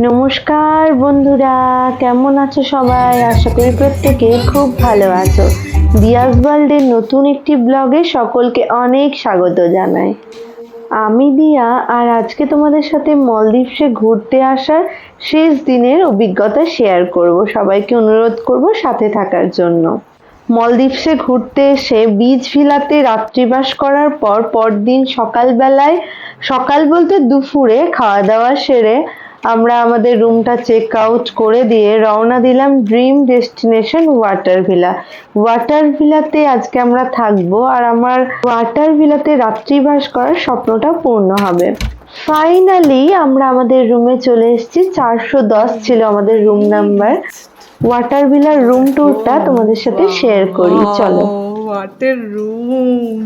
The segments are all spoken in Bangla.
নমস্কার বন্ধুরা, কেমন আছো সবাই? আশা করি প্রত্যেকে খুব ভালো আছো। দিয়াস ওয়ার্ল্ডের নতুন একটি ব্লগে সকলকে অনেক স্বাগত জানাই। আমি দিয়া, আর আজকে তোমাদের সাথে মলদ্বীপসে ঘুরতে আসার শেষ দিনের অভিজ্ঞতা শেয়ার করব। সবাইকে অনুরোধ করব সাথে থাকার জন্য। মলদ্বীপসে ঘুরতে এসে বীজ ভিলাতে রাত্রিবাস করার পর পরদিন সকালবেলায়, সকাল বলতে দুপুরে খাওয়া দাওয়া সেরে আমরা আমাদের রুমটা চেক আউট করে দিয়ে রওনা দিলাম dream destination water villa water ভিলাতে আজকে আমরা থাকব আর আমার ওয়াটার ভিলাতে রাত্রিবাস করার স্বপ্নটা পূর্ণ হবে। ফাইনালি আমরা আমাদের রুমে চলে এসেছি। চারশো দশ ছিল আমাদের রুম নাম্বার ওয়াটার ভিলার রুম ট্যুরটা তোমাদের সাথে শেয়ার করি চলো। Water room!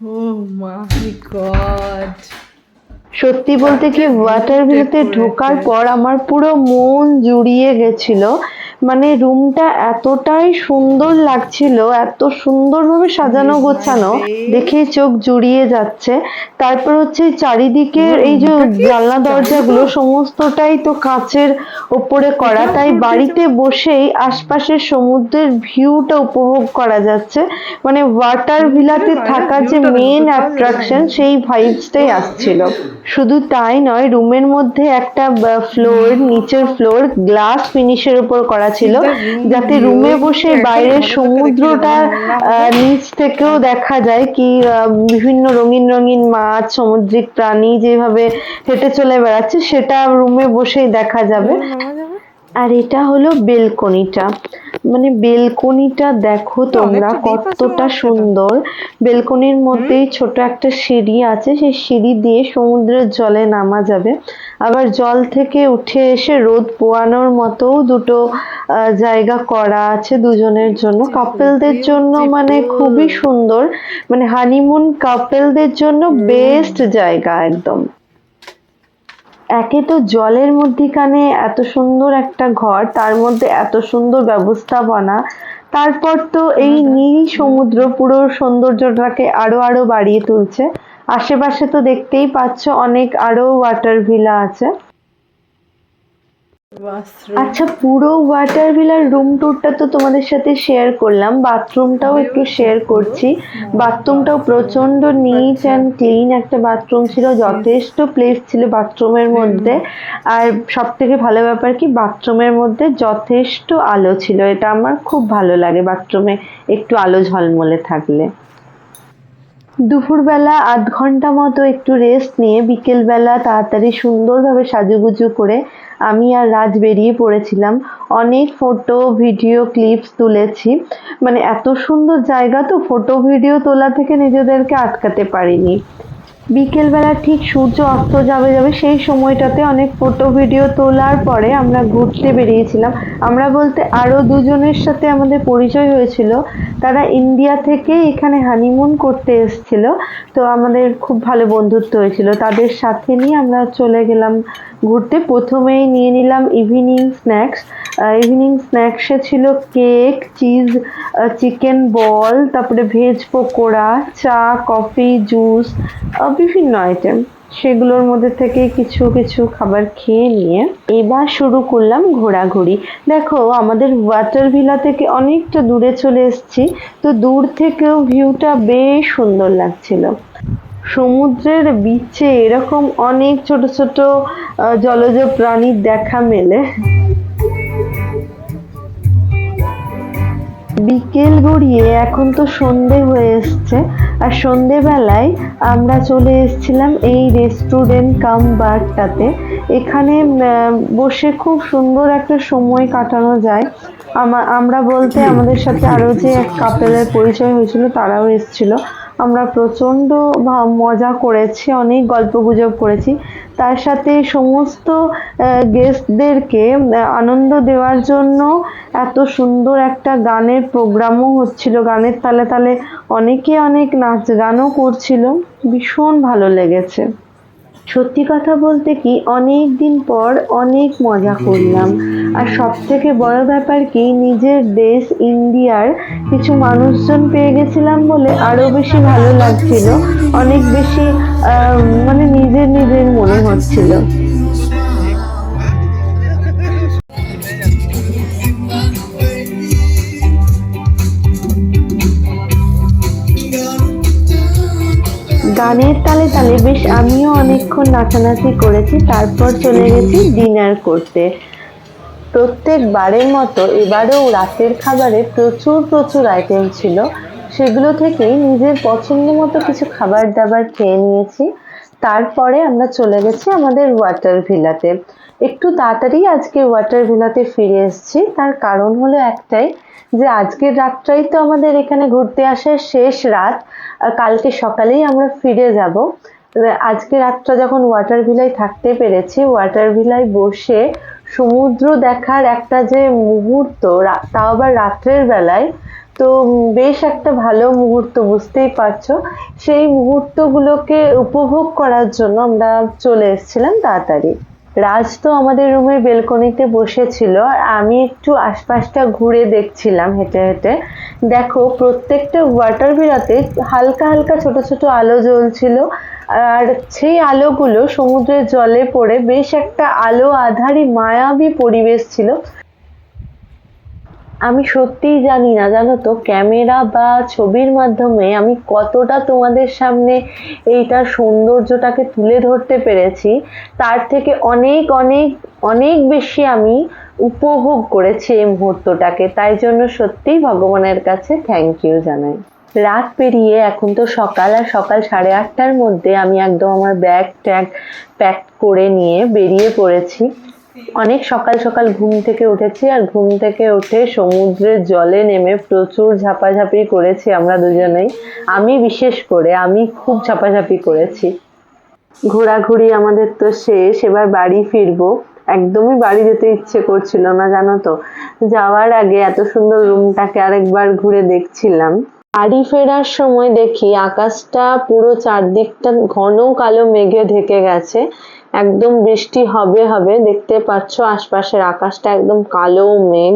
Oh my god! সত্যি বলতে কি ওয়াটার তে ঢোকার পর আমার পুরো মন জুড়িয়ে গেছিল। মানে রুমটা এতটাই সুন্দর লাগছিল এত সুন্দরভাবে সাজানো গোছানো দেখে চোখ জুড়িয়ে যাচ্ছে। তারপর হচ্ছে চারিদিকের এই যে জানলা দরজাগুলো সমস্তটাই তো কাচের ওপরে করা। তাই বাড়িতে বসেই আশপাশের সমুদ্রের ভিউটা উপভোগ করা যাচ্ছে। মানে ওয়াটার ভিলাতে থাকা যে মেন অ্যাট্রাকশন সেই ভাইবসটাই আসছিল। শুধু তাই নয় রুমের মধ্যে একটা ফ্লোর নিচের ফ্লোর গ্লাস ফিনিশের উপর করা ছিল যাতে রুমে বসে বাইরের সমুদ্রটা নিচ থেকেও দেখা যায় কি বিভিন্ন রঙিন রঙিন মাছ সামুদ্রিক প্রাণী যেভাবে হেঁটে চলে বেড়াচ্ছে সেটা রুমে বসেই দেখা যাবে। আর এটা হলো বেলকনিটা। মানে বেলকনিটা দেখো তোমরা কতটা সুন্দর। বেলকনির মধ্যেই ছোট একটা সিঁড়ি আছে সেই সিঁড়ি দিয়ে সমুদ্রের জলে নামা যাবে। আবার জল থেকে উঠে এসে রোদ পোয়ানোর মতো দুটো আহ, জায়গা করা আছে দুজনের জন্য। কাপেলদের জন্য মানে খুবই সুন্দর। মানে হানিমুন কাপেলদের জন্য বেস্ট জায়গা একদম। একে তো জলের মধ্যিখানে এত সুন্দর একটা ঘর তার মধ্যে এত সুন্দর ব্যবস্থাপনা। তারপর তো এই নীল সমুদ্র পুরো সৌন্দর্যটাকে আরও আরও বাড়িয়ে তুলছে। আশেপাশে তো দেখতেই পাচ্ছ অনেক আরও ওয়াটার ভিলা আছে. আচ্ছা পুরো ওয়াটার ভিলার রুম ট্যুরটা তো তোমাদের সাথে শেয়ার করলাম। বাথরুমটাও একটু শেয়ার করছি। বাথরুমটাও প্রচণ্ড নিট অ্যান্ড ক্লিন একটা বাথরুম ছিল। যথেষ্ট প্লেস ছিল বাথরুমের মধ্যে। আর সব থেকে ভালো ব্যাপার কি বাথরুমের মধ্যে যথেষ্ট আলো ছিল। এটা আমার খুব ভালো লাগে বাথরুমে একটু আলো ঝলমলে থাকলে। দুপুরবেলা আধ ঘণ্টা মতো একটু রেস্ট নিয়ে বিকেলবেলা তাড়াতাড়ি সুন্দরভাবে সাজুগুজু করে আমি আর রাজ বেরিয়ে পড়েছিলাম। অনেক ফটো ভিডিও ক্লিপস তুলেছি। মানে এত সুন্দর জায়গা তো ফটো ভিডিও তোলা থেকে নিজেদেরকে আটকাতে পারিনি। বিকেলবেলা ঠিক সূর্য অস্ত যাবে যাবে সেই সময়টাতে অনেক ফটো ভিডিও তোলার পরে আমরা ঘুরতে বেরিয়েছিলাম। আমরা বলতে আরও দুজনের সাথে আমাদের পরিচয় হয়েছিল। তারা ইন্ডিয়া থেকে এখানে হানিমুন করতে এসেছিল। তো আমাদের খুব ভালো বন্ধুত্ব হয়েছিল। তাদের সাথে নিয়ে আমরা চলে গেলাম ঘুরতে প্রথমেই নিয়ে নিলাম ইভিনিং স্ন্যাক্স ইভিনিং স্ন্যাক্সে ছিল কেক চিজ চিকেন বল তারপরে ভেজ পকোড়া, চা কফি জুস বিভিন্ন আইটেম সেগুলোর মধ্যে থেকে কিছু কিছু খাবার খেয়ে নিয়ে এবার শুরু করলাম ঘোরাঘুরি। দেখো, আমাদের ওয়াটার ভিলা থেকে অনেকটা দূরে চলে এসেছি, তো দূর থেকেও ভিউটা বেশ সুন্দর লাগছিল। সমুদ্রের বিচে এরকম অনেক ছোট ছোট জলজ প্রাণীর দেখা মেলে। বিকেল গড়িয়ে এখন তো সন্ধে হয়ে এসছে, আর সন্ধেবেলায় আমরা চলে এসেছিলাম এই রেস্টুরেন্ট কাম বারটাতে এখানে বসে খুব সুন্দর একটা সময় কাটানো যায়। আমা- আমরা বলতে আমাদের সাথে আরও যে এক কাপেলের পরিচয় হয়েছিল, তারাও এসেছিল। আমরা প্রচণ্ড মজা করেছি, অনেক গল্প গুজব করেছি। তার সাথে সমস্ত গেস্টদেরকে আনন্দ দেওয়ার জন্য এত সুন্দর একটা গানের প্রোগ্রামও হচ্ছিল। গানের তালে তালে অনেকে অনেক নাচ গানও করছিল। ভীষণ ভালো লেগেছে। সত্যি কথা বলতে কি, অনেক দিন পর অনেক মজা করলাম। আর সব থেকে বড় ব্যাপার কি, নিজের দেশ ইন্ডিয়ার কিছু মানুষজন পেয়ে গেছিলাম বলে আরও বেশি ভালো লাগছিল। অনেক বেশি মানে নিজের নিজের মনে হচ্ছিল। গানের তালে তালে বেশ আমিও অনেকক্ষণ নাচানাচি করেছি, তারপর চলে গেছি ডিনার করতে। প্রত্যেকবারের মতো এবারেও রাতের খাবারে প্রচুর প্রচুর আইটেম ছিল। সেগুলো থেকেই নিজের পছন্দ মতো কিছু খাবার দাবার খেয়ে নিয়েছি। তারপরে আমরা চলে গেছি আমাদের ওয়াটার ভিলাতে একটু তাড়াতাড়ি আজকে ওয়াটার ভিলাতে ফিরে এসেছি। তার কারণ হলো একটাই যে, আজকের রাতটাই তো আমাদের এখানে ঘুরতে আসার শেষ রাত। কালকে সকালেই আমরা ফিরে যাব। আজকে রাতটা যখন ওয়াটার ভিলায় থাকতে পেরেছি ওয়াটার ভিলায় বসে সমুদ্র দেখার একটা যে মুহূর্ত তাও আবার রাত্রের বেলায়, তো বেশ একটা ভালো মুহূর্ত, বুঝতেই পারছ। সেই মুহূর্তগুলোকে উপভোগ করার জন্য আমরা চলে এসেছিলাম তাড়াতাড়ি। রাজ তো আমাদের রুমের বেলকনিতে বসেছিল আর আমি একটু আশপাশটা ঘুরে দেখছিলাম হেঁটে হেঁটে। দেখো, প্রত্যেকটা ওয়াটার ভিলাতে হালকা হালকা ছোট ছোট আলো জ্বলছিল, আর সেই আলোগুলো সমুদ্রের জলে পড়ে বেশ একটা আলো আধারি মায়াবী পরিবেশ ছিল। আমি সত্যিই জানি না, জানো তো, ক্যামেরা বা ছবির মাধ্যমে আমি কতটা তোমাদের সামনে এইটার সৌন্দর্যটাকে তুলে ধরতে পেরেছি। তার থেকে অনেক অনেক অনেক বেশি আমি উপভোগ করেছি এই মুহূর্তটাকে। তাই জন্য সত্যিই ভগবানের কাছে থ্যাংক ইউ জানাই। রাত পেরিয়ে, এখন তো সকাল, আর সকাল সাড়ে আটটার মধ্যে আমি একদম আমার ব্যাগ ট্যাগ প্যাক করে নিয়ে বেরিয়ে পড়েছি। অনেক সকাল সকাল ঘুম থেকে উঠেছি আর ঘুম থেকে উঠে সমুদ্রের জলে নেমে প্রচুর ঝাপাঝাপি করেছি আমরা দুজনেই। আমি বিশেষ করে, আমি খুব ঝাপাঝাপি করেছি। ঘোরাঘুরি আমাদের তো শেষ, এবার বাড়ি ফিরবো। একদমই বাড়ি যেতে ইচ্ছে করছিল না, জানো তো? যাওয়ার আগে এত সুন্দর রুমটাকে আরেকবার ঘুরে দেখছিলাম। বাড়ি ফেরার সময় দেখি আকাশটা পুরো চারদিকটা ঘন কালো মেঘে ঢেকে গেছে। একদম বৃষ্টি হবে হবে, দেখতে পাচ্ছ আশপাশের আকাশটা একদম কালো মেঘ।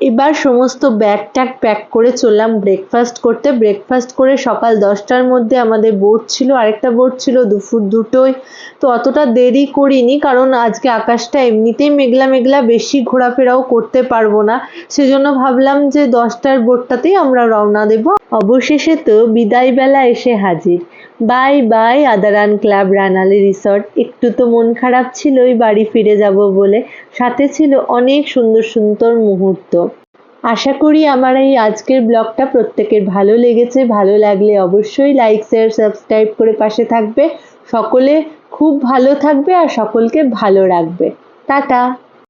এবার সমস্ত ব্যাগ ট্যাগ প্যাক করে চললাম ব্রেকফাস্ট করতে। ব্রেকফাস্ট করে সকাল দশটার মধ্যে আমাদের বোট ছিল, আরেকটা বোট ছিল দুপুর দুটোই তো অতটা দেরি করিনি, কারণ আজকে আকাশটা এমনিতেই মেঘলা মেঘলা, বেশি ঘোরাফেরাও করতে পারব না। সেজন্য ভাবলাম যে দশটার বোটটাতেই আমরা রওনা দেব। অবশেষে তো বিদায় বেলা এসে হাজির। Bye bye Adaaran club Rannalhi resort. একটু তো মন খারাপ ছিলই বাড়ি ফিরে যাব বলে। সাথে ছিল অনেক সুন্দর সুন্দর মুহূর্ত। আশা করি আমার এই আজকের ব্লগটা প্রত্যেকের ভালো লেগেছে। ভালো লাগলে অবশ্যই লাইক, শেয়ার, সাবস্ক্রাইব করে পাশে থাকবে। সকলে খুব ভালো থাকবে আর সকলকে ভালো রাখবে। টাটা।